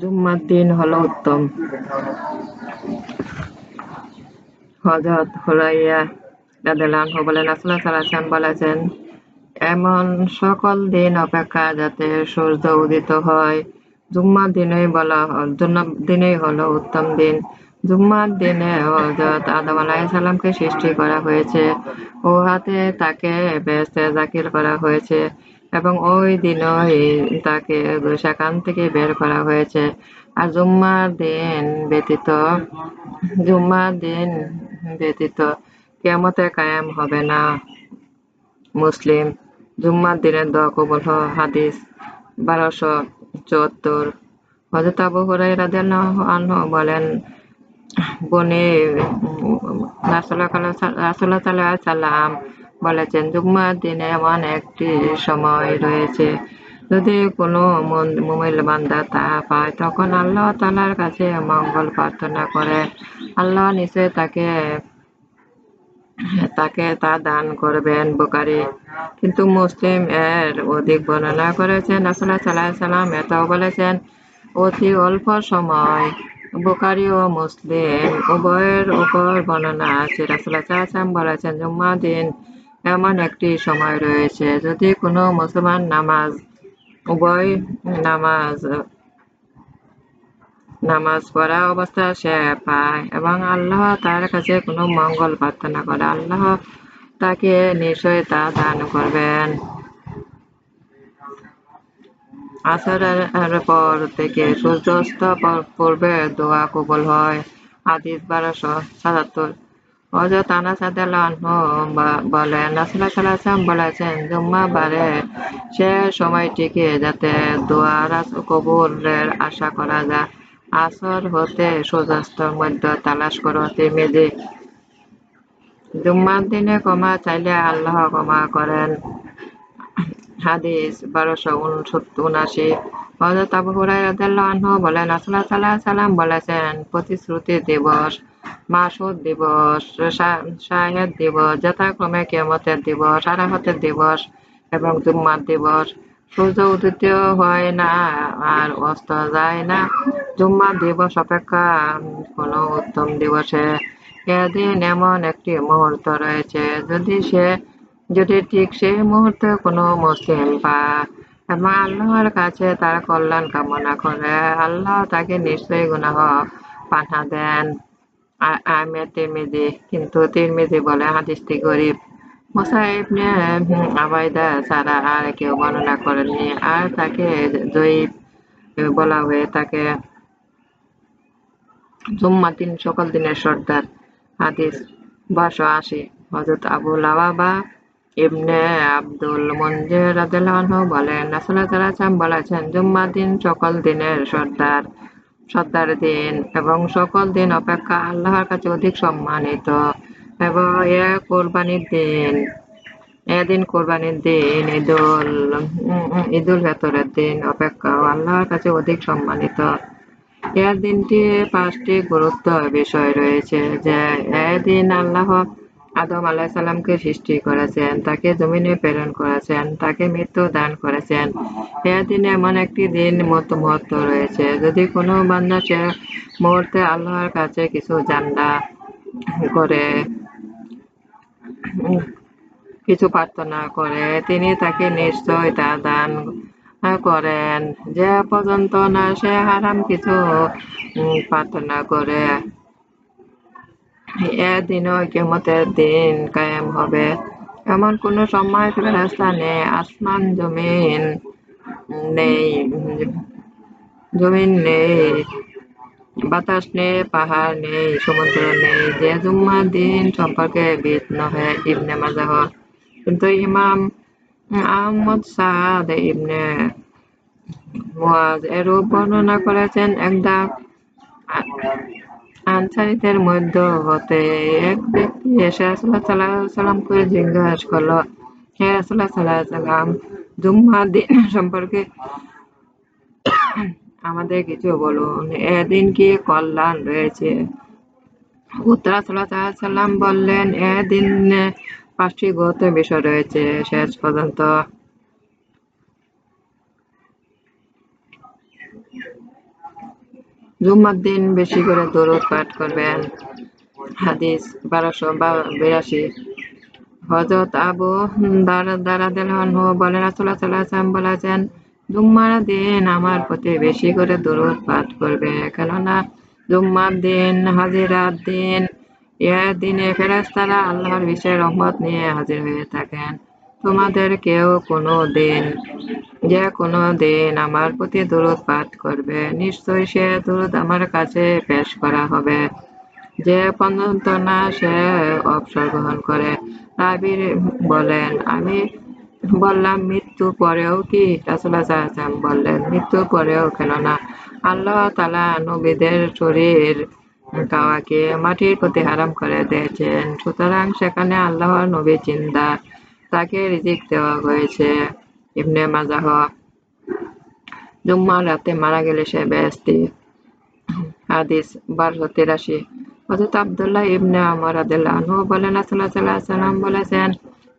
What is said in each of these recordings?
জুম্মার দিন হলো উত্তম। হযরত হুরায়রা রাদিয়াল্লাহু আনহু বলেন আলাইহি ওয়াসাল্লাম বলেছেন, এমন সকল দিন অপেক্ষা যাতে সূর্য উদিত হয়। জুম্মার দিনেই বলা দিনেই হলো উত্তম দিন। জুম্মার দিনে হযরত আদম সালামকে সৃষ্টি করা হয়েছে ও হাতে তাকে বেহেশতে দাখিল করা হয়েছে। এবং ওই দিনই তাকে সেখান থেকে বের করা হয়েছে। আর জুম্মার দিন ব্যতীত, জুম্মার দিন ব্যতীত কেমতে কায়েম হবে না। মুসলিম, জুম্মার দিনের দোয়া কবুল হাদিস বারোশো চুয়াত্তর। হযরত আবু রাদিয়াল্লাহু আনহু বলেন, বনি রাসূলুল্লাহ সাল্লাম বলেছেন জুম্মার দিনে এমন একটি সময় রয়েছে, যদি কোনো মুমিন বান্দা তা পায়, তখন আল্লাহ তাআলার কাছে মঙ্গল প্রার্থনা করে। আল্লাহ নিশ্চয় তাকে তাকে তা দান করবেন বুখারী কিন্তু মুসলিম এর অধিক বর্ণনা করেছেন, রাসূলুল্লাহ সাল্লাল্লাহু আলাইহি সাল্লাম এটাও বলেছেন, অতি অল্প সময় বুখারী ও মুসলিম উভয়ের উপর বর্ণনা আছে। সাল্লাল্লাহু সাল্লাম বলেছেন জুম্মা দিন এমন একটি সময় রয়েছে যদি কোনো মুসলমান নামাজ, উভয় নামাজ নামাজ পড়া অবস্থা সে পায় এবং আল্লাহ তার কাছে কোনো মঙ্গল প্রার্থনা করে। আল্লাহ তাকে নিশ্চয় তা দান করবেন। আসরের পর থেকে সূর্যাস্ত পূর্বে দোয়া কবল হয়। হাদিস বারোশো সাতাত্তর। হযরত আনাস বলেন আলাইহি ওয়াসাল্লাম বলেছেন জুম্মাবারে সে সময়টিকে যাতে দোয়া কবুলের আশা করা যায়, আসর হতে সূর্যাস্তের মধ্যে তালাশ করো তিরমিজি জুম্মার দিনে ক্ষমা চাইলে আল্লাহ ক্ষমা করেন। হাদিস বারোশো উনআশি। হযরত আবু রাদিয়াল্লাহু আনহু বলেন রাসূলুল্লাহ সাল্লাল্লাহু আলাইহি বলেছেন প্রতিশ্রুতি দিবস। মাসুদ দিবস শাহেদ দিবস যথাক্রমে কিয়ামতের দিবস আরাফাতের দিবস এবং জুম্মার দিবস সূর্য উদিত হয় না আর অস্ত যায় না জুম্মার দিবস অপেক্ষা কোনো উত্তম দিবসে এদিন এমন একটি মুহূর্ত রয়েছে যদি সে যদি ঠিক সেই মুহূর্তে কোনো মুসলিম বা এবং আল্লাহর কাছে তার কল্যাণ কামনা করে আল্লাহ তাকে নিশ্চয়ই গুনাহ পাঠা দেন আমি তিরমিজি কিন্তু তিরমিজি বলে হাদিসটি গরিব। মুসা ইবনে আবাইদা ছাড়া আর কেউ বর্ণনা করেননি। আর তাকে জয়ীব বলা হয়ে থাকে। জুম্মা দিন সকল দিনের সর্দার। হাদিস বারোশো আশি। হজরত আবু লাবাবা ইবনে আব্দুল মঞ্জির বলেন বলেছেন জুম্মা দিন সকল দিনের সর্দার। সর্দার দিন এবং সকল দিন অপেক্ষা আল্লাহর কাছে অধিক সম্মানিত। এবং এ কোরবানির দিন, এদিন কোরবানির দিন, ঈদুল ঈদুল ফেতরের দিন অপেক্ষা আল্লাহর কাছে অধিক সম্মানিত। এ দিনটি পাঁচটি গুরুত্ব বিষয় রয়েছে যে, এদিন আল্লাহ আদম আলাহ সাল্লামকে সৃষ্টি করেছেন, তাকে জমিনে প্রেরণ করেছেন, তাকে মৃত্যু দান করেছেন। এ দিনে এমন একটি দিন মত মহত্ব রয়েছে। যদি কোনো বান্দা সে মুহূর্তে আল্লাহর কাছে কিছু জান্ডা করে, কিছু প্রার্থনা করে, তিনি তাকে নিশ্চয় তা দান করেন। যে পর্যন্ত না সে হারাম কিছু প্রার্থনা করে এদিনও কেমতের দিন কায়েম হবে। এমন কোনো সময় রাস্তা নেই। আসমান জমিন নেই জমিন নেই, বাতাস নেই, পাহাড় নেই, সমুদ্র নেই। যে জুম্মা দিন সম্পর্কে বিদ নহে ইবনে মাজাহ। কিন্তু ইমাম আহমদ সাদ ইবনে মুয়াজ এরূপ বর্ণনা করেছেন, একদা আনসারীদের মধ্য হতে এক ব্যক্তি এসে সাল্লাল্লাহু আলাইহি সাল্লামকে জিজ্ঞাসা করল, হে রাসূলুল্লাহ সাল্লাল্লাহু আলাইহি সাল্লাম জুম্মার দিন সম্পর্কে আমাদের কিছু বলুন। এদিন কি কল্যাণ রয়েছে? উত্তর সাল্লাম বললেন, এদিন পাঁচটি গত বিষয় রয়েছে। শেষ পর্যন্ত জুম্মার দিন বেশি করে দরুদ পাঠ করবেন। হাদিস বারোশো বিরাশি। হজরত আবু দারাদেলানহু বলেন আলাইহি ওয়াসাল্লাম বলেছেন, জুম্মার দিন আমার প্রতি বেশি করে দরুদ পাঠ করবে। কেননা জুম্মার দিন, হাজিরার দিন, এ দিনে ফেরেশতারা আল্লাহর বিশেষ রহমত নিয়ে হাজির হয়ে থাকেন। তোমাদের কেউ কোনো দিন, যে কোনো দিন আমার প্রতি দরুদ পাঠ করবে নিশ্চয়ই সে দরুদ আমার কাছে পেশ করা হবে। যে পর্যন্ত না সে অবসর গ্রহণ করে, রাবির বলেন, আমি বললাম, মৃত্যু পরেও কি রাসুল্লাহ বললেন? মৃত্যু পরেও কেননা আল্লাহ তালা নবীদের শরীর কাওয়াকে মাটির প্রতি হারাম করে দিয়েছেন। সুতরাং সেখানে আল্লাহর নবী চিন্তা তাকে রিজিক দেওয়া হয়েছে। ইবনে মাজাহ জুম্মার রাতে মারা গেলে সে বেস্তি হাদিস বারোশো তিরাশি। হজরত আবদুল্লাহ ইবনে আমর আনহু বলেন, রাসূলুল্লাহ সাল্লাল্লাহু আলাইহি সাল্লাম বলেছেন,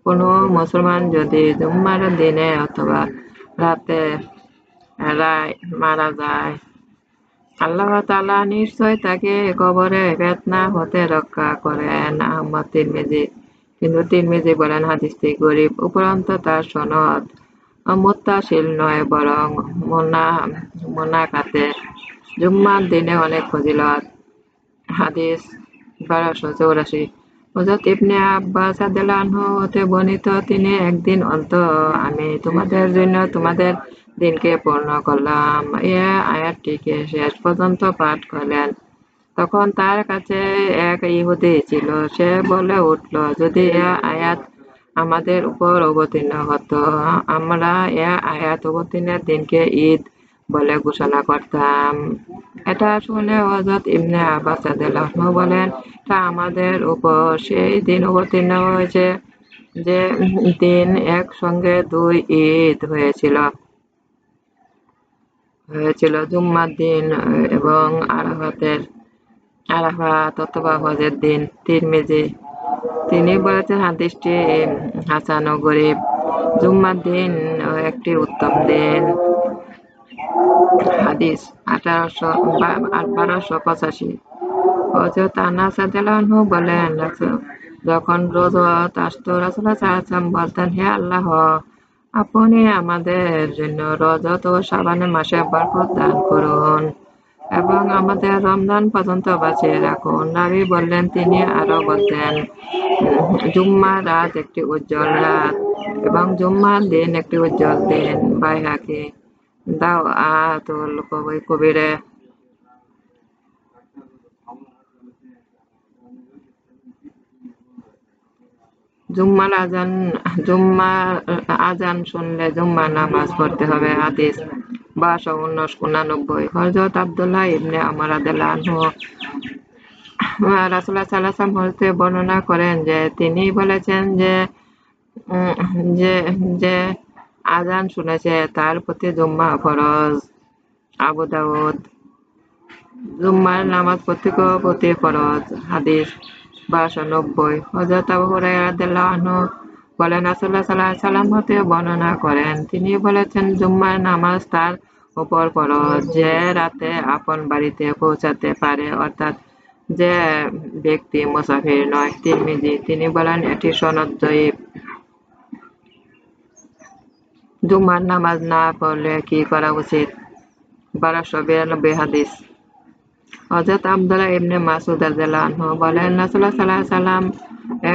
কোন মুসলমান যদি জুম্মার দিনে অথবা রাতে মারা যায়, আল্লাহ তালা নিশ্চয় তাকে কবরে ফেতনা হতে রক্ষা করেন। আহমদ তিরমিজি কিন্তু তিরমিজি বলেন হাদিসটি গরিব উপরন্ত তার সনদ মুত্তাশিল নয় বরং মোনা, মোনাকাতে জুম্মার দিনে অনেক ফজিলত। হাদিস বারোশো চৌরাশি। হজরত ইবনে আব্বাস আনহু হতে বর্ণিত, তিনি একদিন অন্ত আমি তোমাদের জন্য তোমাদের দিনকে পূর্ণ করলাম। এ আয়াতটিকে শেষ পর্যন্ত পাঠ করলেন। তখন তার কাছে এক ইহুদি ছিল। সে বলে উঠল, যদি এ আয়াত আমাদের উপর অবতীর্ণ হতো, আমরা এ আয়াত অবতীর্ণের দিনকে ঈদ বলে ঘোষণা করতাম। এটা শুনে হজরত ইবনে আব্বাস বলেন, তা আমাদের উপর সেই দিন অবতীর্ণ হয়েছে যে দিন একসঙ্গে দুই ঈদ হয়েছিল। হয়েছিল জুম্মার দিন এবং আরাফাতের আরাফাত অথবা হজের দিন তিরমিজি। তিনি বলেছেন, হাদিসটি হাসান ও গরিব। জুম্মার দিন একটি উত্তম দিন। হাদিস আঠারোশো বারোশো পঁচাশি। হজরত আনাস রাদিয়াল্লাহু বলেন, যখন রজত আসতো, রাসূলুল্লাহ সাল্লাল্লাহু বলতেন, হে আল্লাহ, আপনি আমাদের জন্য রজত ও শাবানের মাসে বরকত দান করুন। এবং আমাদের রমজান পর্যন্ত বাঁচিয়ে রাখুন। নারী বললেন, তিনি আরও বলতেন, জুম্মা রাত একটি উজ্জ্বল রাত এবং জুম্মার দিন একটি উজ্জ্বল দিন। বাইহাকি, দাও আতুল কবিরে। জুম্মার আজান জুম্মার আজান শুনলে জুম্মার নামাজ পড়তে হবে, হাদিস। বারোশো উনানব্বই। হজরত আবদুল্লাহ ইবনে আমার আদাল্লাহ রাসুল্লাহ সাল্লাম হতে বর্ণনা করেন যে, তিনি বলেছেন যে যে যে আজান শুনেছে তার প্রতি জুম্মা ফরজ। আবু দাউদ, জুম্মার নামাজ প্রত্যেক প্রতি ফরজ। হাদিস বারোশো নব্বই। হজরত আবু হুরাইরাহ বলেন রাসুল্লাহ সাল্লাহ সাল্লাম হতে বর্ণনা করেন, তিনি বলেছেন, জুম্মার নামাজ তার উপর ফরজ। যে রাতে আপন বাড়িতে পৌঁছাতে পারে, অর্থাৎ যে ব্যক্তি মুসাফির নয়। তিরমিজি, তিনি বলেন, এটি সনদ জয়ীব। জুম্মার নামাজ না পড়লে কি করা উচিত? বারোশো বিরানব্বই হাদিস। হজরত আবদুল্লাহ ইবনে মাসুদ রাদিয়াল্লাহু বলেন, রাসূলুল্লাহ সাল্লাল্লাহু সাল্লাম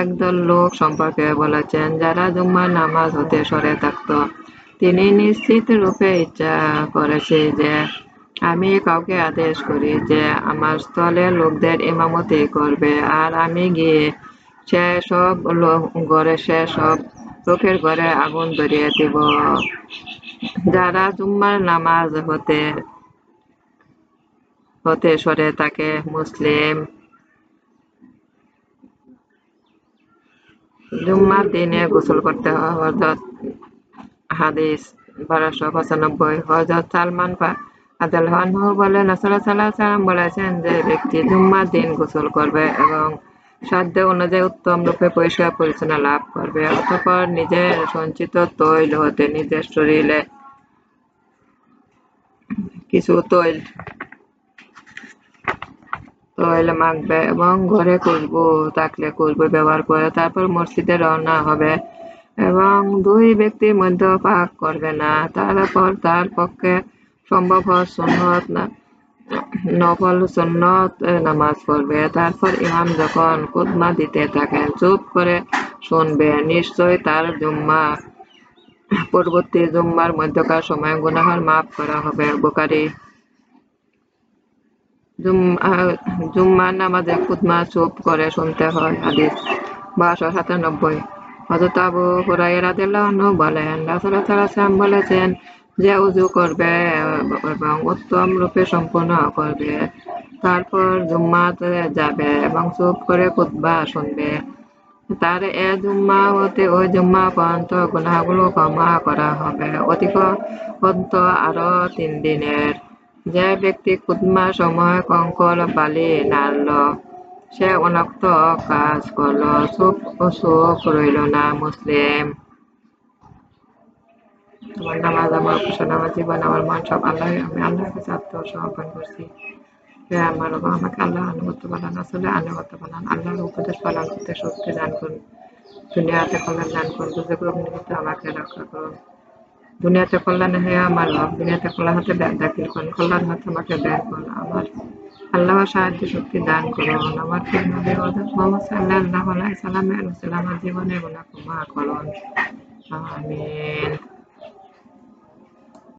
একদল লোক সম্পর্কে বলেছেন, যারা জুম্মার নামাজ হতে সরে থাকত, তিনি নিশ্চিত রূপে ইচ্ছা করেছে যে, আমি কাউকে আদেশ করি যে, আমার স্থলে লোকদের ইমামতি করবে, আর আমি গিয়ে সে সব লোক ঘরে, সে সব লোকের ঘরে আগুন ধরিয়ে দিব। যারা জুম্মার নামাজ হতে হতে সরে তাকে মুসলিম জুম্মার দিনে গোসল করতে হয় হজরত হাদিস বারোশো পঁচানব্বই। হজরত সালমান আদালহানহু বলেন, রাসূলুল্লাহ সাল্লাল্লাহু সাল্লাম বলেছেন যে ব্যক্তি জুম্মার দিন গোসল করবে এবং সাধ্য অনুযায়ী উত্তম রূপে পরিষ্কার পরিচ্ছন্ন লাভ করবে। অতঃপর নিজের সঞ্চিত তৈল হতে নিজের শরীরে কিছু তৈল তৈল মাখবে এবং ঘরে খুশবু থাকলে খুশবু ব্যবহার করে তারপর মসজিদে রওনা হবে। এবং দুই ব্যক্তির মধ্যে পাক করবে না। তারপর তার পক্ষে সম্ভব হয় সুন্নত না, নফল সুন্নত নামাজ পড়বে। তারপর ইমাম যখন কুদমা দিতে থাকেন, চুপ করে শুনবে। নিশ্চয় তার জুম্মা, পরবর্তী জুম্মার মধ্যকার সময় গুনাহার মাফ করা হবে। বুকারি জুম্মার নামাজে খুদমা চুপ করে শুনতে হয় হাদিস বারোশো সাতানব্বই। হজরত আবু হুরাই রাদিল্লাহু বলেন রাসুল সাল্লাম বলেছেন, যে উজু করবে এবং উত্তম রূপে সম্পূর্ণ করবে, তারপর জুম্মাতে যাবে এবং চুপ করে খুতবা শুনবে। তার এ জুম্মা হতে ওই জুম্মা পর্যন্ত গুনাহগুলো ক্ষমা করা হবে। অধিক আরও তিন দিনের। যে ব্যক্তি খুদমা সময় কঙ্কল বালি নাড়ল সে অনক্ত কাজ করল চুপ ও চুপ রইল না মুসলিম আমার নামাজ আমার উপাসন আমার জীবন আমার মন সব আল্লাহ আমি আল্লাহর কাছে আত্মসমর্পণ করছি হে আমার বাবা আমাকে আল্লাহ আনুগত্য বানান আসলে আনুগত্য বানান আল্লাহর উপদেশ পালন করতে শক্তি দান করুন দুনিয়াতে কল্যাণ দান করুন দুর্যোগ অগ্নিতে আমাকে রক্ষা করুন দুনিয়াতে কল্যাণ হে আমার রব দুনিয়াতে কল্যাণ হতে দাখিল করুন কল্যাণ হতে আমাকে বের করুন। আমার আল্লাহ সাহায্য শক্তি দান করুন আমার প্রিয় নবী মোহাম্মদ সাল্লাহ আলাইহি সাল্লামের আমার জীবনে গুনাহ ক্ষমা করুন। আমিন।